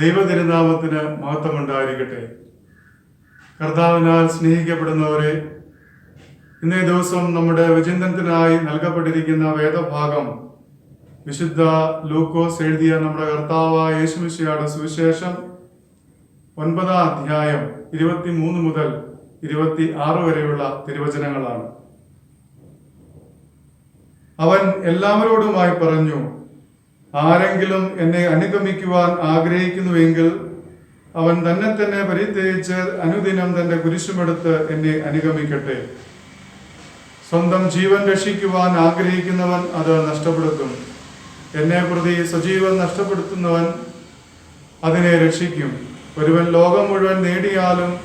ദൈവതിരുനാമത്തിന് മഹത്വമുണ്ടായിരിക്കട്ടെ. കർത്താവിനാൽ സ്നേഹിക്കപ്പെടുന്നവരെ ഇന്നേ ദിവസം നമ്മുടെ വിചിന്തനത്തിനായി നൽകപ്പെട്ടിരിക്കുന്ന വേദഭാഗം വിശുദ്ധ ലൂക്കോസ് എഴുതിയ നമ്മുടെ കർത്താവായ യേശുമിശിയുടെ സുവിശേഷം ഒൻപതാം അധ്യായം ഇരുപത്തി മൂന്ന് മുതൽ ഇരുപത്തി ആറ് വരെയുള്ള തിരുവചനങ്ങളാണ്. അവൻ എല്ലാവരോടുമായി പറഞ്ഞു ആരെങ്കിലും എന്നെ അനുഗമിക്കുവാൻ ആഗ്രഹിക്കുന്നുവെങ്കിൽ അവൻ തന്നെ തന്നെ പരിത്യജിച്ച് അനുദിനം തന്റെ കുരിശുമെടുത്ത് എന്നെ അനുഗമിക്കട്ടെ. സ്വന്തം ജീവൻ രക്ഷിക്കുവാൻ ആഗ്രഹിക്കുന്നവൻ അത് നഷ്ടപ്പെടുത്തും. എന്നെ പ്രതി സജീവൻ നഷ്ടപ്പെടുത്തുന്നവൻ അതിനെ രക്ഷിക്കും. ഒരുവൻ ലോകം മുഴുവൻ നേടിയാലും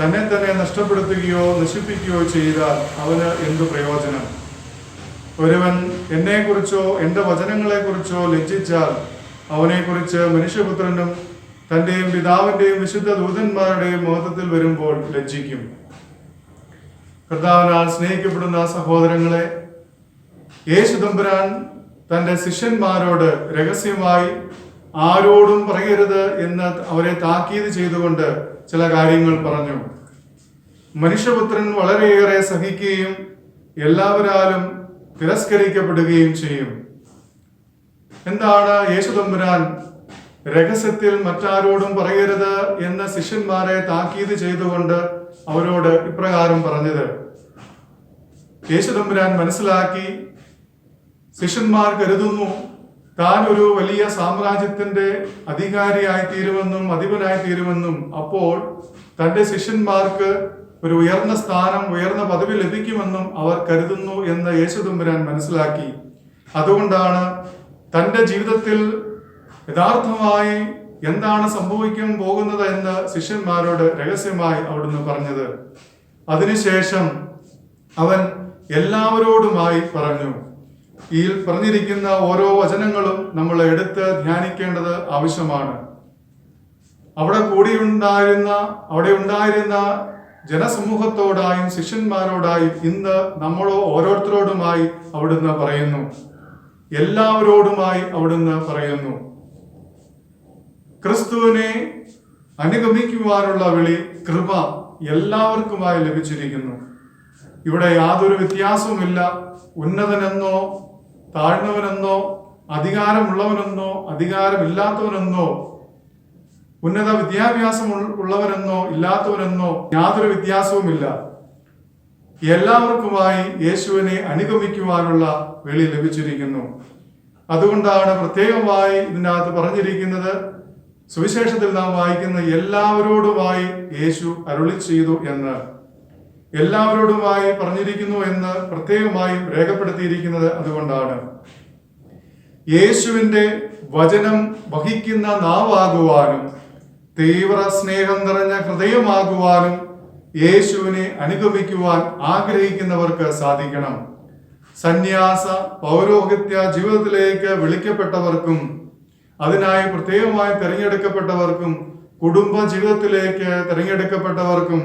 തന്നെ തന്നെ നഷ്ടപ്പെടുത്തുകയോ നശിപ്പിക്കുകയോ ചെയ്താൽ അവന് എന്തു പ്രയോജനം? ഒരുവൻ എന്നെക്കുറിച്ചോ എന്റെ വചനങ്ങളെക്കുറിച്ചോ ലജ്ജിച്ചാൽ അവനെക്കുറിച്ച് മനുഷ്യപുത്രനും തന്റെയും പിതാവിന്റെയും വിശുദ്ധ ദൂതന്മാരുടെയും മോഹത്തിൽ വരുമ്പോൾ ലജ്ജിക്കും. കർത്താവിനാൽ സ്നേഹിക്കപ്പെടുന്ന സഹോദരങ്ങളെ യേശു തമ്പുരാൻ തന്റെ ശിഷ്യന്മാരോട് രഹസ്യമായി ആരോടും പറയരുത് എന്ന് അവരെ താക്കീത് ചെയ്തുകൊണ്ട് ചില കാര്യങ്ങൾ പറഞ്ഞു. മനുഷ്യപുത്രൻ വളരെയേറെ സഹിക്കുകയും എല്ലാവരാലും തിരസ്കരിക്കപ്പെടുകയും ചെയ്യും. എന്താണ് യേശു തമ്പുരാൻ രഹസ്യത്തിൽ മറ്റാരോടും പറയരുത് എന്ന് ശിഷ്യന്മാരെ താക്കീത് ചെയ്തുകൊണ്ട് അവരോട് ഇപ്രകാരം പറഞ്ഞത്? യേശു തമ്പുരാൻ മനസ്സിലാക്കി ശിഷ്യന്മാർ കരുതുന്നു താൻ ഒരു വലിയ സാമ്രാജ്യത്തിന്റെ അധികാരിയായി തീരുമെന്നും അധിപനായി തീരുമെന്നും അപ്പോൾ തന്റെ ശിഷ്യന്മാർക്ക് ഒരു ഉയർന്ന സ്ഥാനം ഉയർന്ന പദവി ലഭിക്കുമെന്നും അവർ കരുതുന്നു എന്ന് യേശുദമ്പുരാൻ മനസ്സിലാക്കി. അതുകൊണ്ടാണ് തന്റെ ജീവിതത്തിൽ യഥാർത്ഥമായി എന്താണ് സംഭവിക്കാൻ പോകുന്നത് എന്ന് ശിഷ്യന്മാരോട് രഹസ്യമായി അവിടുന്ന് പറഞ്ഞത്. അതിനുശേഷം അവൻ എല്ലാവരോടുമായി പറഞ്ഞു. ഈ പറഞ്ഞിരിക്കുന്ന ഓരോ വചനങ്ങളും നമ്മൾ എടുത്ത് ധ്യാനിക്കേണ്ടത് ആവശ്യമാണ്. അവിടെ കൂടിയുണ്ടായിരുന്ന അവിടെ ഉണ്ടായിരുന്ന ജനസമൂഹത്തോടായും ശിഷ്യന്മാരോടായും ഇന്ന് നമ്മളോ ഓരോരുത്തരോടുമായി അവിടുന്ന് പറയുന്നു. എല്ലാവരോടുമായി അവിടുന്ന് പറയുന്നു. ക്രിസ്തുവിനെ അനുഗമിക്കുവാനുള്ള വിളി കൃപ എല്ലാവർക്കുമായി ലഭിച്ചിരിക്കുന്നു. ഇവിടെ യാതൊരു വ്യത്യാസവുമില്ല. ഉന്നതനെന്നോ താഴ്ന്നവനെന്നോ അധികാരമുള്ളവനെന്നോ അധികാരമില്ലാത്തവനെന്നോ ഉന്നത വിദ്യാഭ്യാസം ഉള്ളവരെന്നോ ഇല്ലാത്തവരെന്നോ യാതൊരു വ്യത്യാസവുമില്ല. എല്ലാവർക്കുമായി യേശുവിനെ അനുഗമിക്കുവാനുള്ള വെളി ലഭിച്ചിരിക്കുന്നു. അതുകൊണ്ടാണ് പ്രത്യേകമായി ഇതിനകത്ത് പറഞ്ഞിരിക്കുന്നത് സുവിശേഷത്തിൽ നാം വായിക്കുന്ന എല്ലാവരോടുമായി യേശു അരുളി ചെയ്തു എന്ന്. എല്ലാവരോടുമായി പറഞ്ഞിരിക്കുന്നു എന്ന് പ്രത്യേകമായും രേഖപ്പെടുത്തിയിരിക്കുന്നത് അതുകൊണ്ടാണ്. യേശുവിന്റെ വചനം വഹിക്കുന്ന നാവാകുവാനും തീവ്ര സ്നേഹം നിറഞ്ഞ ഹൃദയമാകുവാനും യേശുവിനെ അനുഗമിക്കുവാൻ ആഗ്രഹിക്കുന്നവർക്ക് സാധിക്കണം. സന്യാസ പൗരോഹിത്യ ജീവിതത്തിലേക്ക് വിളിക്കപ്പെട്ടവർക്കും അതിനായി പ്രത്യേകമായി തിരഞ്ഞെടുക്കപ്പെട്ടവർക്കും കുടുംബ ജീവിതത്തിലേക്ക് തിരഞ്ഞെടുക്കപ്പെട്ടവർക്കും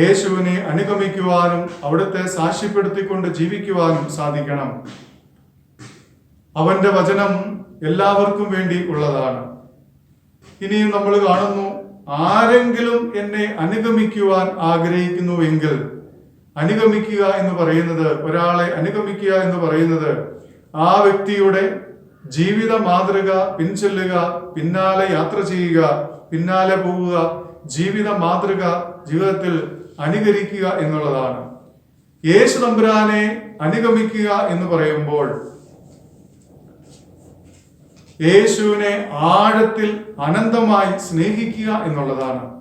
യേശുവിനെ അനുഗമിക്കുവാനും അവിടുത്തെ സാക്ഷ്യപ്പെടുത്തിക്കൊണ്ട് ജീവിക്കുവാനും സാധിക്കണം. അവന്റെ വചനം എല്ലാവർക്കും വേണ്ടി ഉള്ളതാണ്. ഇനിയും നമ്മൾ കാണുന്നു ആരെങ്കിലും എന്നെ അനുഗമിക്കുവാൻ ആഗ്രഹിക്കുന്നുവെങ്കിൽ അനുഗമിക്കുക എന്ന് പറയുന്നത് ഒരാളെ അനുഗമിക്കുക എന്ന് പറയുന്നത് ആ വ്യക്തിയുടെ ജീവിത മാതൃക പിൻചെല്ലുക പിന്നാലെ യാത്ര ചെയ്യുക പിന്നാലെ പോവുക ജീവിത മാതൃക ജീവിതത്തിൽ അനുകരിക്കുക എന്നുള്ളതാണ്. യേശു തമ്പുരാനെ അനുഗമിക്കുക എന്ന് പറയുമ്പോൾ യേശുവിനെ ആഴത്തിൽ അനന്തമായി സ്നേഹിക്കുക എന്നുള്ളതാണ്.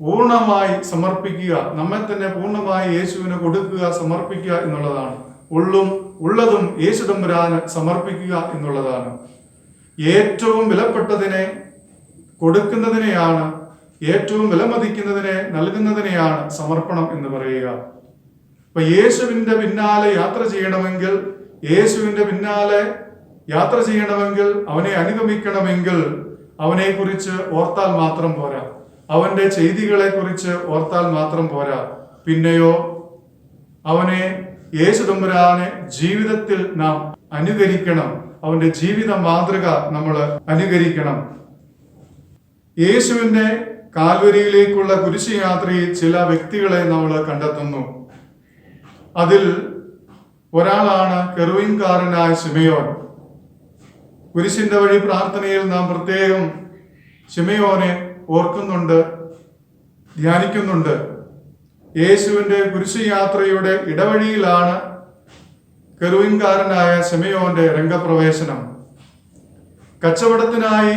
പൂർണമായി സമർപ്പിക്കുക നമ്മെ തന്നെ പൂർണമായി യേശുവിനെ കൊടുക്കുക സമർപ്പിക്കുക എന്നുള്ളതാണ്. ഉള്ളും ഉള്ളതും യേശു തമ്പുരാന് സമർപ്പിക്കുക എന്നുള്ളതാണ്. ഏറ്റവും വിലപ്പെട്ടതിനെ കൊടുക്കുന്നതിനെയാണ് ഏറ്റവും വിലമതിക്കുന്നതിനെ നൽകുന്നതിനെയാണ് സമർപ്പണം എന്ന് പറയുക. അപ്പൊ യേശുവിന്റെ പിന്നാലെ യാത്ര ചെയ്യണമെങ്കിൽ യേശുവിന്റെ പിന്നാലെ യാത്ര ചെയ്യണമെങ്കിൽ അവനെ അനുഗമിക്കണമെങ്കിൽ അവനെ കുറിച്ച് ഓർത്താൽ മാത്രം പോരാ. അവന്റെ ചെയ്തികളെ കുറിച്ച് ഓർത്താൽ മാത്രം പോരാ. പിന്നെയോ അവനെ യേശു തമ്പുരാനെ ജീവിതത്തിൽ നാം അനുകരിക്കണം. അവന്റെ ജീവിത മാതൃക നമ്മൾ അനുകരിക്കണം. യേശുവിന്റെ കാൽവരിയിലേക്കുള്ള കുരിശുയാത്രയിൽ ചില വ്യക്തികളെ നമ്മൾ കണ്ടെത്തുന്നു. അതിൽ ഒരാളാണ് കെറുവിൻകാരനായ ശിമയോൻ. കുരിശിന്റെ വഴി പ്രാർത്ഥനയിൽ നാം പ്രത്യേകം ശിമയോനെ ഓർക്കുന്നുണ്ട് ധ്യാനിക്കുന്നുണ്ട്. യേശുവിന്റെ കുരിശ് യാത്രയുടെ ഇടവഴിയിലാണ് കെറുവിൻകാരനായ ശിമയോന്റെ രംഗപ്രവേശനം. കച്ചവടത്തിനായി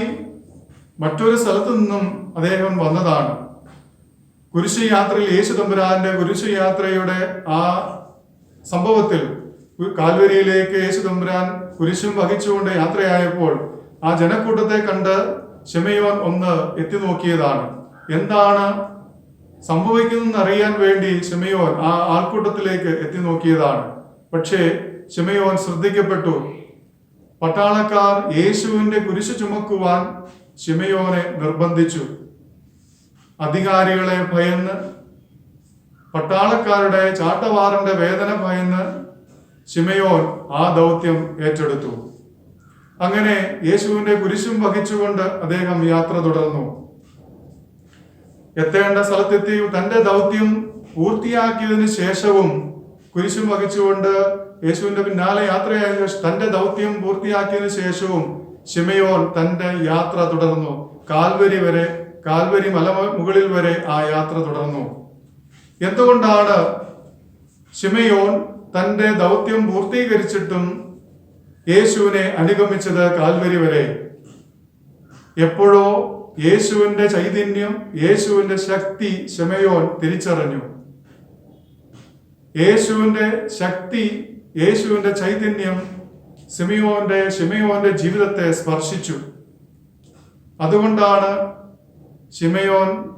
മറ്റൊരു സ്ഥലത്തു നിന്നും അദ്ദേഹം വന്നതാണ്. കുരിശ് യാത്രയിൽ യേശു തമ്പുരാന്റെ കുരിശ് യാത്രയുടെ ആ സംഭവത്തിൽ കാൽവരിയിലേക്ക് യേശു തമ്പുരാൻ കുരിശും വഹിച്ചുകൊണ്ട് യാത്രയായപ്പോൾ ആ ജനക്കൂട്ടത്തെ കണ്ട് ഷെമയോൻ ഒന്ന് എത്തി നോക്കിയതാണ് എന്താണ് സംഭവിക്കുന്നതെന്ന് അറിയാൻ വേണ്ടി ഷെമയോൻ ആ ആൾക്കൂട്ടത്തിലേക്ക് എത്തി നോക്കിയതാണ് പക്ഷേ ഷെമയോൻ ശ്രദ്ധിക്കപ്പെട്ടു. പട്ടാളക്കാർ യേശുവിന്റെ കുരിശ് ചുമക്കുവാൻ ഷിമയോനെ നിർബന്ധിച്ചു. അധികാരികളെ ഭയന്ന് പട്ടാളക്കാരുടെ ചാട്ടവാറിന്റെ വേദന ഭയന്ന് ഷിമയോൻ ആ ദൗത്യം ഏറ്റെടുത്തു. അങ്ങനെ യേശുവിന്റെ കുരിശും വഹിച്ചുകൊണ്ട് അദ്ദേഹം യാത്ര തുടർന്നു. എത്തേണ്ട സ്ഥലത്തെത്തി തന്റെ ദൗത്യം പൂർത്തിയാക്കിയതിനു ശേഷവും കുരിശും വഹിച്ചുകൊണ്ട് യേശുവിന്റെ പിന്നാലെ യാത്രയായ തന്റെ ദൗത്യം പൂർത്തിയാക്കിയതിനു ശേഷവും ഷിമയോൻ തന്റെ യാത്ര തുടർന്നു. കാൽവരി വരെ കാൽവരി മല മുകളിൽ വരെ ആ യാത്ര തുടർന്നു. എന്തുകൊണ്ടാണ് ഷിമയോൻ തന്റെ ദൗത്യം പൂർത്തീകരിച്ചിട്ടും യേശുവിനെ അനുഗമിച്ചത് കാൽവരി വരെ. എപ്പോഴോ യേശുവിന്റെ ചൈതന്യം യേശുവിന്റെ ശക്തി ശമയോൻ തിരിച്ചറിഞ്ഞു. യേശുവിന്റെ ശക്തി യേശുവിന്റെ ചൈതന്യം സിമിയോന്റെ ഷിമയോന്റെ ജീവിതത്തെ സ്പർശിച്ചു. അതുകൊണ്ടാണ് ഷിമയോൻ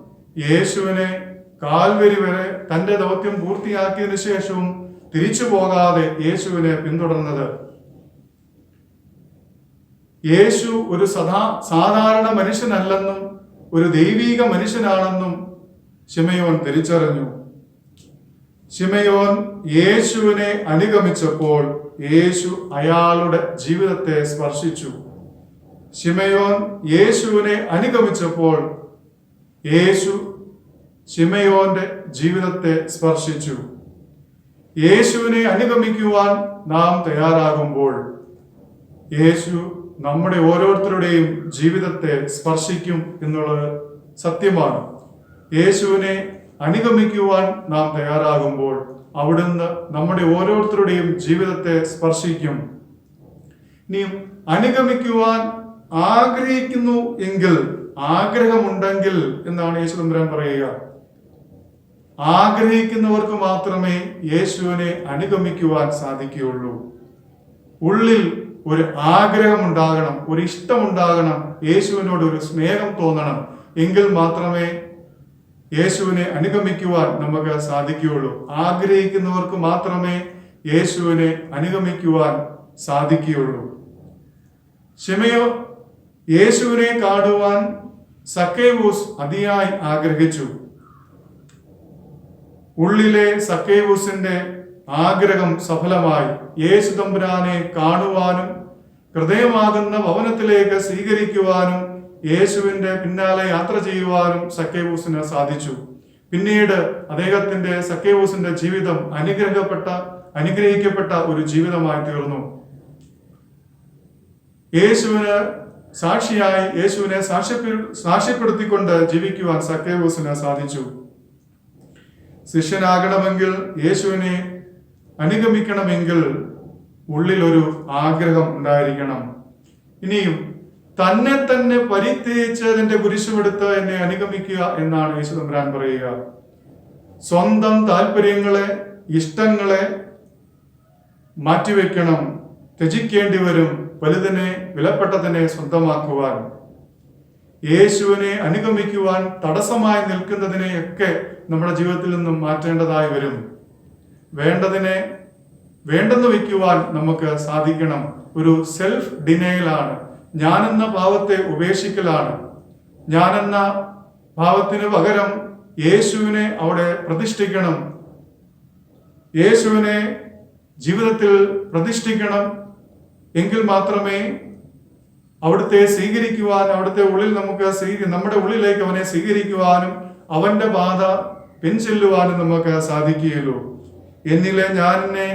യേശുവിനെ കാൽവരി വരെ തന്റെ ദൗത്യം പൂർത്തിയാക്കിയതിനു ശേഷവും തിരിച്ചു പോകാതെ യേശുവിനെ പിന്തുടർന്നത്. യേശു ഒരു സദാ സാധാരണ മനുഷ്യനല്ലെന്നും ഒരു ദൈവീക മനുഷ്യനാണെന്നും ശിമയോൻ തിരിച്ചറിഞ്ഞു. ശിമയോൻ യേശുവിനെ അനുഗമിച്ചപ്പോൾ യേശു അയാളുടെ ജീവിതത്തെ സ്പർശിച്ചു. ശിമയോൻ യേശുവിനെ അനുഗമിച്ചപ്പോൾ യേശു ശിമയോന്റെ ജീവിതത്തെ സ്പർശിച്ചു. യേശുവിനെ അനുഗമിക്കുവാൻ നാം തയ്യാറാകുമ്പോൾ യേശു നമ്മുടെ ഓരോരുത്തരുടെയും ജീവിതത്തെ സ്പർശിക്കും എന്നുള്ളത് സത്യമാണ്. യേശുവിനെ അനുഗമിക്കുവാൻ നാം തയ്യാറാകുമ്പോൾ അവിടുന്ന് നമ്മുടെ ഓരോരുത്തരുടെയും ജീവിതത്തെ സ്പർശിക്കും. ഇനി അനുഗമിക്കുവാൻ ആഗ്രഹിക്കുന്നു എങ്കിൽ ആഗ്രഹമുണ്ടെങ്കിൽ എന്നാണ് യേശു പറയുക. ആഗ്രഹിക്കുന്നവർക്ക് മാത്രമേ യേശുവിനെ അനുഗമിക്കുവാൻ സാധിക്കുകയുള്ളൂ. ഉള്ളിൽ ഒരു ആഗ്രഹം ഉണ്ടാകണം ഒരു ഇഷ്ടമുണ്ടാകണം യേശുവിനോട് ഒരു സ്നേഹം തോന്നണം എങ്കിൽ മാത്രമേ യേശുവിനെ അനുഗമിക്കുവാൻ നമുക്ക് സാധിക്കുകയുള്ളൂ. ആഗ്രഹിക്കുന്നവർക്ക് മാത്രമേ യേശുവിനെ അനുഗമിക്കുവാൻ സാധിക്കുകയുള്ളൂ. ക്ഷമയോ യേശുവിനെ കാണുവാൻ സക്കേവൂസ് അതിയായി ആഗ്രഹിച്ചു. ഉള്ളിലെ സക്കേവൂസിന്റെ ആഗ്രഹം സഫലമായി. യേശു തമ്പുരാനെ കാണുവാനും ഹൃദയമാകുന്ന ഭവനത്തിലേക്ക് സ്വീകരിക്കുവാനും യേശുവിന്റെ പിന്നാലെ യാത്ര ചെയ്യുവാനും സക്കേവൂസിന് സാധിച്ചു. പിന്നീട് അദ്ദേഹത്തിന്റെ സക്കേവൂസിന്റെ ജീവിതം അനുഗ്രഹപ്പെട്ട അനുഗ്രഹിക്കപ്പെട്ട ഒരു ജീവിതമായി തീർന്നു. യേശുവിന് സാക്ഷിയായി യേശുവിനെ സാക്ഷ്യപ്പെ സാക്ഷ്യപ്പെടുത്തിക്കൊണ്ട് ജീവിക്കുവാൻ സക്കേവൂസിന് സാധിച്ചു. ശിഷ്യനാകണമെങ്കിൽ യേശുവിനെ അനുഗമിക്കണമെങ്കിൽ ഉള്ളിലൊരു ആഗ്രഹം ഉണ്ടായിരിക്കണം. ഇനിയും തന്നെ തന്നെ പരിത്യജിച്ചതിന്റെ കുരിശുമെടുത്ത് എന്നെ അനുഗമിക്കുക എന്നാണ് യേശു തമ്പുരാൻ പറയുക. സ്വന്തം താല്പര്യങ്ങളെ ഇഷ്ടങ്ങളെ മാറ്റിവെക്കണം. ത്യജിക്കേണ്ടി വരും. വലുതിനെ വിലപ്പെട്ടതിനെ സ്വന്തമാക്കുവാൻ. യേശുവിനെ അനുഗമിക്കുവാൻ തടസ്സമായി നിൽക്കുന്നതിനെയൊക്കെ നമ്മുടെ ജീവിതത്തിൽ നിന്നും മാറ്റേണ്ടതായി വരും. വേണ്ടതിനെ വേണ്ടെന്ന് വയ്ക്കുവാൻ നമുക്ക് സാധിക്കണം. ഒരു സെൽഫ് ഡിനയലാണ് ഞാനെന്ന ഭാവത്തെ ഉപേക്ഷിക്കലാണ്. ഞാനെന്ന ഭാവത്തിന് പകരം യേശുവിനെ അവിടെ പ്രതിഷ്ഠിക്കണം. യേശുവിനെ ജീവിതത്തിൽ പ്രതിഷ്ഠിക്കണം. എങ്കിൽ മാത്രമേ അവിടുത്തെ സ്വീകരിക്കുവാൻ അവിടുത്തെ ഉള്ളിൽ നമുക്ക് സ്വീകരി നമ്മുടെ ഉള്ളിലേക്ക് അവനെ സ്വീകരിക്കുവാനും അവന്റെ ബാധ പിൻചെല്ലുവാനും നമുക്ക് സാധിക്കുകയുള്ളൂ. എന്നിലെ ഞാനെന്നെ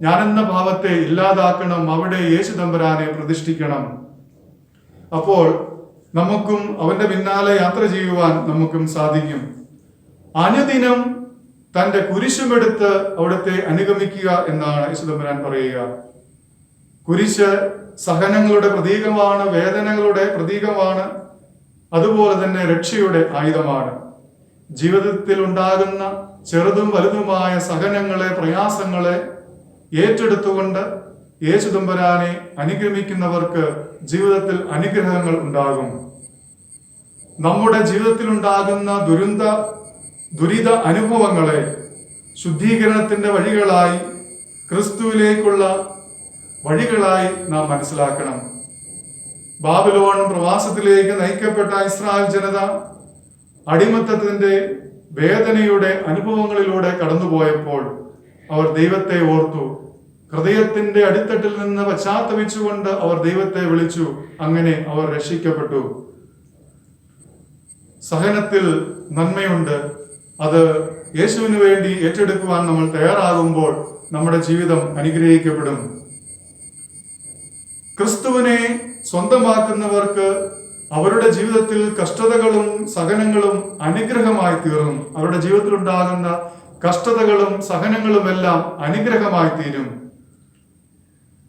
ഞാനെന്ന ഭാവത്തെ ഇല്ലാതാക്കണം അവിടെ യേശു തമ്പുരാനെ പ്രതിഷ്ഠിക്കണം. അപ്പോൾ നമുക്കും അവന്റെ പിന്നാലെ യാത്ര ചെയ്യുവാൻ നമുക്കും സാധിക്കും. അനുദിനം തന്റെ കുരിശുമെടുത്ത് അവിടുത്തെ അനുഗമിക്കുക എന്നാണ് യേശുദമ്പരാൻ പറയുക. കുരിശ് സഹനങ്ങളുടെ പ്രതീകമാണ് വേദനകളുടെ പ്രതീകമാണ് അതുപോലെ തന്നെ രക്ഷയുടെ ആയുധമാണ്. ജീവിതത്തിൽ ഉണ്ടാകുന്ന ചെറുതും വലുതുമായ സഹനങ്ങളെ പ്രയാസങ്ങളെ ഏറ്റെടുത്തുകൊണ്ട് യേശുദമ്പരാനെ അനുഗമിക്കുന്നവർക്ക് ജീവിതത്തിൽ അനുഗ്രഹങ്ങൾ ഉണ്ടാകും. നമ്മുടെ ജീവിതത്തിൽ ഉണ്ടാകുന്ന ദുരന്ത ദുരിത അനുഭവങ്ങളെ ശുദ്ധീകരണത്തിന്റെ വഴികളായി ക്രിസ്തുവിലേക്കുള്ള വഴികളായി നാം മനസ്സിലാക്കണം. ബാബിലോൺ പ്രവാസത്തിലേക്ക് നയിക്കപ്പെട്ട ഇസ്രായേൽ ജനത അടിമത്തത്തിന്റെ വേദനയുടെ അനുഭവങ്ങളിലൂടെ കടന്നുപോയപ്പോൾ അവർ ദൈവത്തെ ഓർത്തു. ഹൃദയത്തിന്റെ അടിത്തട്ടിൽ നിന്ന് പശ്ചാത്തപിച്ചുകൊണ്ട് അവർ ദൈവത്തെ വിളിച്ചു. അങ്ങനെ അവർ രക്ഷിക്കപ്പെട്ടു. സഹനത്തിൽ നന്മയുണ്ട്. അത് യേശുവിന് വേണ്ടി ഏറ്റെടുക്കുവാൻ നമ്മൾ തയ്യാറാകുമ്പോൾ നമ്മുടെ ജീവിതം അനുഗ്രഹിക്കപ്പെടും. ക്രിസ്തുവിനെ സ്വന്തമാക്കുന്നവർക്ക് അവരുടെ ജീവിതത്തിൽ കഷ്ടതകളും സഹനങ്ങളും അനുഗ്രഹമായി തീർന്നു. അവരുടെ ജീവിതത്തിൽ ഉണ്ടാകുന്ന കഷ്ടതകളും സഹനങ്ങളുമെല്ലാം അനുഗ്രഹമായി തീരും.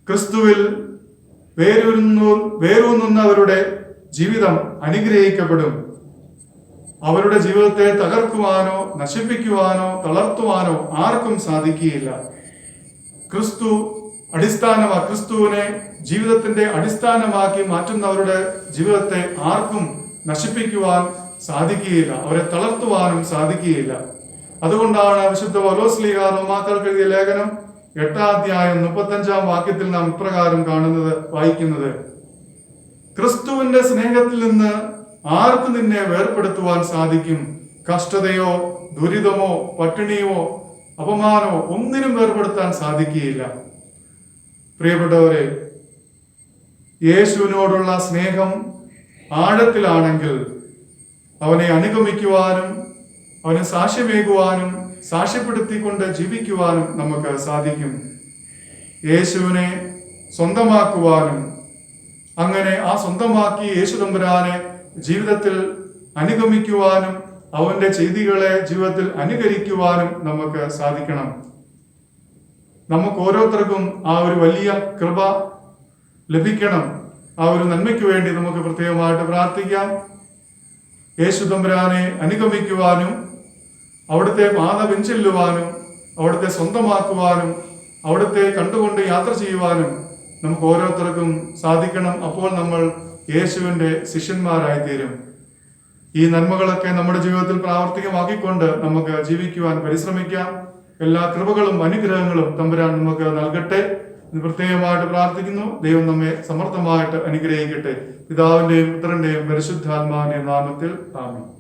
ക്രിസ്തുവിൽ വേരൂരുന്നു വേരൂന്നുന്നവരുടെ ജീവിതം അനുഗ്രഹിക്കപ്പെടും. അവരുടെ ജീവിതത്തെ തകർക്കുവാനോ നശിപ്പിക്കുവാനോ തളർത്തുവാനോ ആർക്കും സാധിക്കുകയില്ല. ക്രിസ്തു അടിസ്ഥാനമാ ക്രിസ്തുവിനെ ജീവിതത്തിന്റെ അടിസ്ഥാനമാക്കി മാറ്റുന്നവരുടെ ജീവിതത്തെ ആർക്കും നശിപ്പിക്കുവാൻ സാധിക്കുകയില്ല. അവരെ തളർത്തുവാനും സാധിക്കുകയില്ല. അതുകൊണ്ടാണ് വിശുദ്ധ വലോസ്ലിഹ റോമാക്കൾക്ക് എഴുതിയ ലേഖനം എട്ടാം അധ്യായം മുപ്പത്തഞ്ചാം വാക്യത്തിൽ നാം ഇപ്രകാരം കാണുന്നത് വായിക്കുന്നത് ക്രിസ്തുവിന്റെ സ്നേഹത്തിൽ നിന്ന് ആർക്ക് നിന്നെ വേർപ്പെടുത്തുവാൻ സാധിക്കും? കഷ്ടതയോ ദുരിതമോ പട്ടിണിയോ അപമാനമോ ഒന്നിനും വേർപെടുത്താൻ സാധിക്കുകയില്ല. പ്രിയപ്പെട്ടവരെ യേശുവിനോടുള്ള സ്നേഹം ആഴത്തിലാണെങ്കിൽ അവനെ അനുഗമിക്കുവാനും അവനെ സാക്ഷ്യമേകുവാനും സാക്ഷ്യപ്പെടുത്തിക്കൊണ്ട് ജീവിക്കുവാനും നമുക്ക് സാധിക്കും. യേശുവിനെ സ്വന്തമാക്കുവാനും അങ്ങനെ ആ സ്വന്തമാക്കി യേശു തമ്പുരാനെ ജീവിതത്തിൽ അനുഗമിക്കുവാനും അവന്റെ ചെയ്തികളെ ജീവിതത്തിൽ അനുകരിക്കുവാനും നമുക്ക് സാധിക്കണം. നമുക്ക് ഓരോരുത്തർക്കും ആ ഒരു വലിയ കൃപ ലഭിക്കണം. ആ ഒരു നന്മയ്ക്ക് വേണ്ടി നമുക്ക് പ്രത്യേകമായിട്ട് പ്രാർത്ഥിക്കാം. യേശു തമ്പുരാനെ അനുഗമിക്കുവാനും അവിടുത്തെ പാത പിൻചെല്ലുവാനും അവിടുത്തെ സ്വന്തമാക്കുവാനും അവിടുത്തെ കണ്ടുകൊണ്ട് യാത്ര ചെയ്യുവാനും നമുക്ക് ഓരോരുത്തർക്കും സാധിക്കണം. അപ്പോൾ നമ്മൾ യേശുവിന്റെ ശിഷ്യന്മാരായിത്തീരും. ഈ നന്മകളൊക്കെ നമ്മുടെ ജീവിതത്തിൽ പ്രാവർത്തികമാക്കിക്കൊണ്ട് നമുക്ക് ജീവിക്കുവാൻ പരിശ്രമിക്കാം. എല്ലാ കൃപകളും അനുഗ്രഹങ്ങളും തമ്പുരാൻ നമുക്ക് നൽകട്ടെ പ്രത്യേകമായിട്ട് പ്രാർത്ഥിക്കുന്നു. ദൈവം നമ്മെ സമർത്ഥമായിട്ട് അനുഗ്രഹിക്കട്ടെ. പിതാവിന്റെയും പുത്രന്റെയും പരിശുദ്ധാത്മാവിന്റെ നാമത്തിൽ ആമീൻ.